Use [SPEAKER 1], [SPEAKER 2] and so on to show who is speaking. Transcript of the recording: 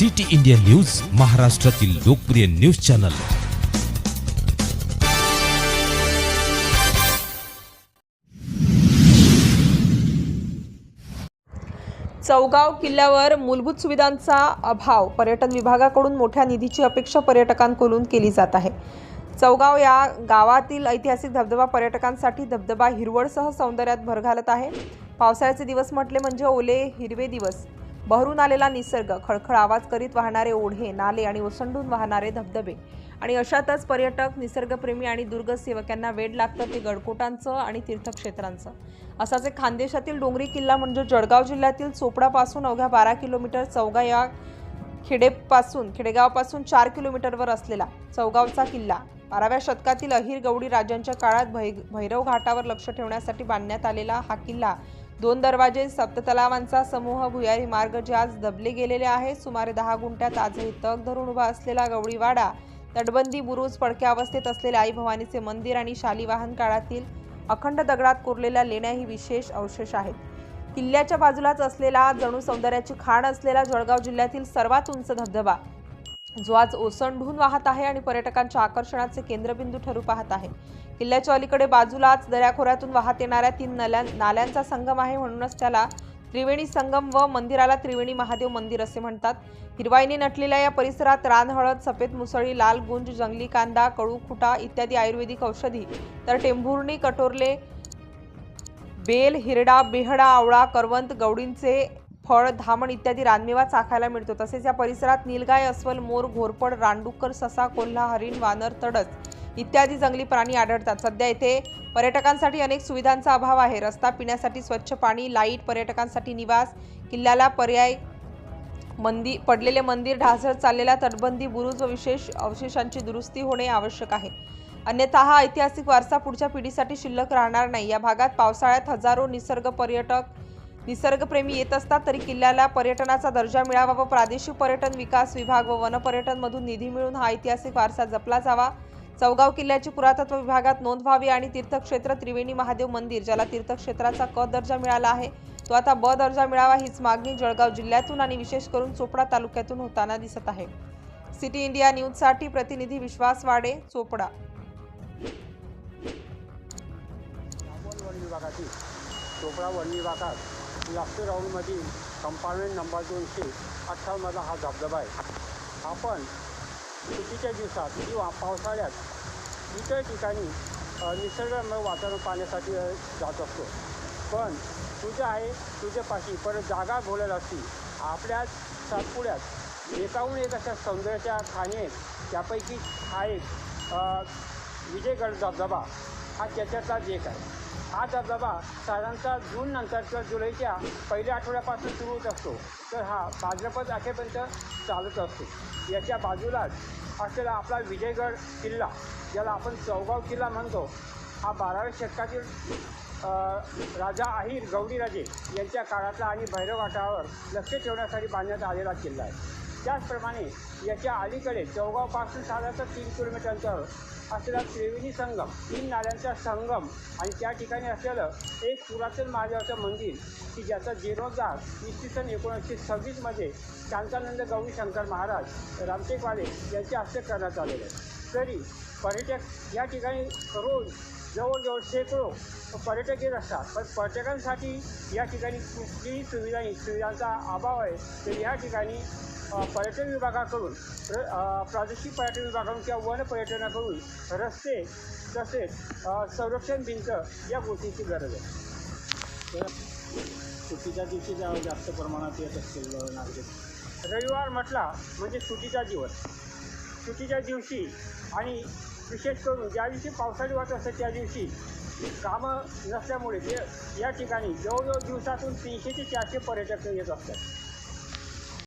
[SPEAKER 1] City India news महाराष्ट्रातील लोकप्रिय news channel.
[SPEAKER 2] Chaugaon किल्ल्यावर मूलभूत सुविधांचा अभाव पर्यटन विभागाकडून मोठ्या निधीची अपेक्षा पर्यटकांकडून केली जात आहे. चौगाव या गावातील ऐतिहासिक धबधबा पर्यटकांसाठी धबधबा हिरवळसह सौंदर्यात भर घालत आहे. पावसाळ्याचे दिवस म्हटले म्हणजे ओले हिरवे दिवस. बहरून आलेला निसर्ग खळखळ आवाज करीत वाहणारे ओढे नाले आणि ओसंडून वाहणारे धबधबे. आणि अशातच पर्यटक निसर्गप्रेमी आणि दुर्गसेवकांना वेड लागतं ते गडकोटांचं आणि तीर्थक्षेत्रांचं. असाच एक खानदेशातील डोंगरी किल्ला म्हणजे जळगाव जिल्ह्यातील चोपडापासून अवघ्या बारा किलोमीटर चौगा या खेडेपासून खेडेगावापासून चार किलोमीटरवर असलेला चौगावचा किल्ला. बाराव्या शतकातील अहिर गौडी राजांच्या काळात भै भैरव घाटावर लक्ष ठेवण्यासाठी बांधण्यात आलेला हा किल्ला दोन दरवाजे सप्ततलावांचा समूह भुयारी मार्ग जे आज दबले गेलेले आहेत सुमारे दहा गुंठ्यात आजही तग धरून उभा असलेला गवळीवाडा तटबंदी बुरुज पडक्या अवस्थेत असलेले आई भवानीचे मंदिर आणि शालिवाहन काळातील अखंड दगडात कोरलेल्या लेण्या ही विशेष अवशेष आहेत. किल्ल्याच्या बाजूलाच असलेला जणू सौंदर्याची खाण असलेला जळगाव जिल्ह्यातील सर्वात उंच धबधबा जो आज ओसंडून वाहत आहे आणि पर्यटकांच्या आकर्षणाचे केंद्रबिंदू ठरू पाहत आहे. किल्ल्याच्या अलीकडे बाजूलाच दऱ्याखोऱ्यातून वाहत येणाऱ्या तीन नल्या नाल्यांचा संगम आहे म्हणूनच त्याला त्रिवेणी संगम व मंदिराला त्रिवेणी महादेव मंदिर असे म्हणतात. हिरवाईने नटलेल्या या परिसरात रानहळद सफेद मुसळी लाल गुंज जंगली कांदा कळू खुटा इत्यादी आयुर्वेदिक औषधी. तर टेंभुर्णी कटोरले बेल हिरडा बेहडा आवळा करवंत गवडींचे फळ धामण इत्यादी रानमेवा चाखायला मिळतो. तसेच या परिसरात निलगाय अस्वल मोर घोरपड रानडुक्कर ससा कोल्हा हरिण वानर तडस इत्यादी जंगली प्राणी आढळतात. सध्या येथे पर्यटकांसाठी अनेक सुविधांचा अभाव आहे. रस्ता पिण्यासाठी स्वच्छ पाणी लाइट पर्यटकांसाठी निवास किल्ल्याला पर्याय मंदी पडलेले मंदिर ढासळत चाललेल्या तटबंदी बुरुज व विशेष अवशेषांची दुरुस्ती होणे आवश्यक आहे. अन्यथा हा ऐतिहासिक वारसा पुढच्या पिढीसाठी शिल्लक राहणार नाही. या भागात पावसाळ्यात हजारो निसर्ग पर्यटक निसर्गप्रेमी येत असतात तरी किल्ल्याला पर्यटनाचा दर्जा मिळावा व प्रादेशिक पर्यटन विकास विभाग व वनपर्यटनमधून निधी मिळून हा ऐतिहासिक वारसा जपला जावा. चौगाव किल्ल्याची पुरातत्व विभागात नोंद व्हावी आणि तीर्थक्षेत्र त्रिवेणी महादेव मंदिर ज्याला तीर्थक्षेत्राचा क दर्जा मिळाला आहे तो आता ब दर्जा मिळावा हीच मागणी जळगाव जिल्ह्यातून आणि विशेष करून चोपडा तालुक्यातून होताना दिसत आहे. सिटी इंडिया न्यूजसाठी प्रतिनिधी विश्वास वाडे चोपडा.
[SPEAKER 3] चोपडा वन विभागात लास्ट राऊंडमधील कंपार्टमेंट नंबर दोनशे अठ्ठावन्नमधला हा धबधबा आहे. आपण सुट्टीच्या दिवसात किंवा पावसाळ्यात इतर ठिकाणी अ, निसर्गरम्य वातावरण पाहण्यासाठी जात असतो. पण तुझं आहे तुझ्यापाशी परत जागा बोलत असती. आपल्या सातपुड्यात एकाहून एक अशा सौंदर्याच्या खाणी आहेत. त्यापैकी हा एक विजयगड धबधबा हा त्याच्यातलाच एक आहे. हा धबधबा साधारणतः जून नंतर किंवा जुलैच्या पहिल्या आठवड्यापासून सुरू होत असतो तर हा भाद्रपद अखेपर्यंत चालत असतो. याच्या बाजूलाच असलेला आपला विजयगड किल्ला ज्याला आपण चौगाव किल्ला म्हणतो हा बाराव्या शतकातील राजा अहिर गौरीराजे यांच्या काळातला आणि भैरवघाटावर लक्ष ठेवण्यासाठी बांधण्यात आलेला किल्ला आहे. त्याचप्रमाणे याच्या अलीकडे चौगावपासून साधारणतः तीन किलोमीटर अंतरावर असलेला त्रिवेणी संगम तीन नाल्यांचा संगम आणि त्या ठिकाणी असलेलं एक पुरातन महादेवाचं मंदिर की ज्याचा जीर्णोद्धार इसवी सन एकोणीसशे सव्वीसमध्ये शांतानंद गौरी शंकर महाराज रामटेकवाले यांच्या हस्ते करण्यात आलेलं आहे. तरी पर्यटक या ठिकाणी रोज जवळजवळ शेकडो पर्यटक येत असतात पण पर्यटकांसाठी या ठिकाणी कुठलीही सुविधा नाही. सुविधांचा अभाव आहे. तर या ठिकाणी पर्यटन विभागाकडून र प्रादेशिक पर्यटन विभागाकडून किंवा वन पर्यटनाकडून रस्ते तसेच संरक्षण भिंत या गोष्टीची गरज आहे.
[SPEAKER 4] सुट्टीच्या दिवशी जास्त प्रमाणात येत असतील नागरिक.
[SPEAKER 3] रविवार म्हटला म्हणजे सुट्टीचा दिवस. सुट्टीच्या दिवशी आणि विशेष करून ज्या दिवशी पावसाळी वाट असतं त्या दिवशी कामं नसल्यामुळे ते या ठिकाणी जवळजवळ दिवसातून तीनशे ते चारशे पर्यटक येत असतात.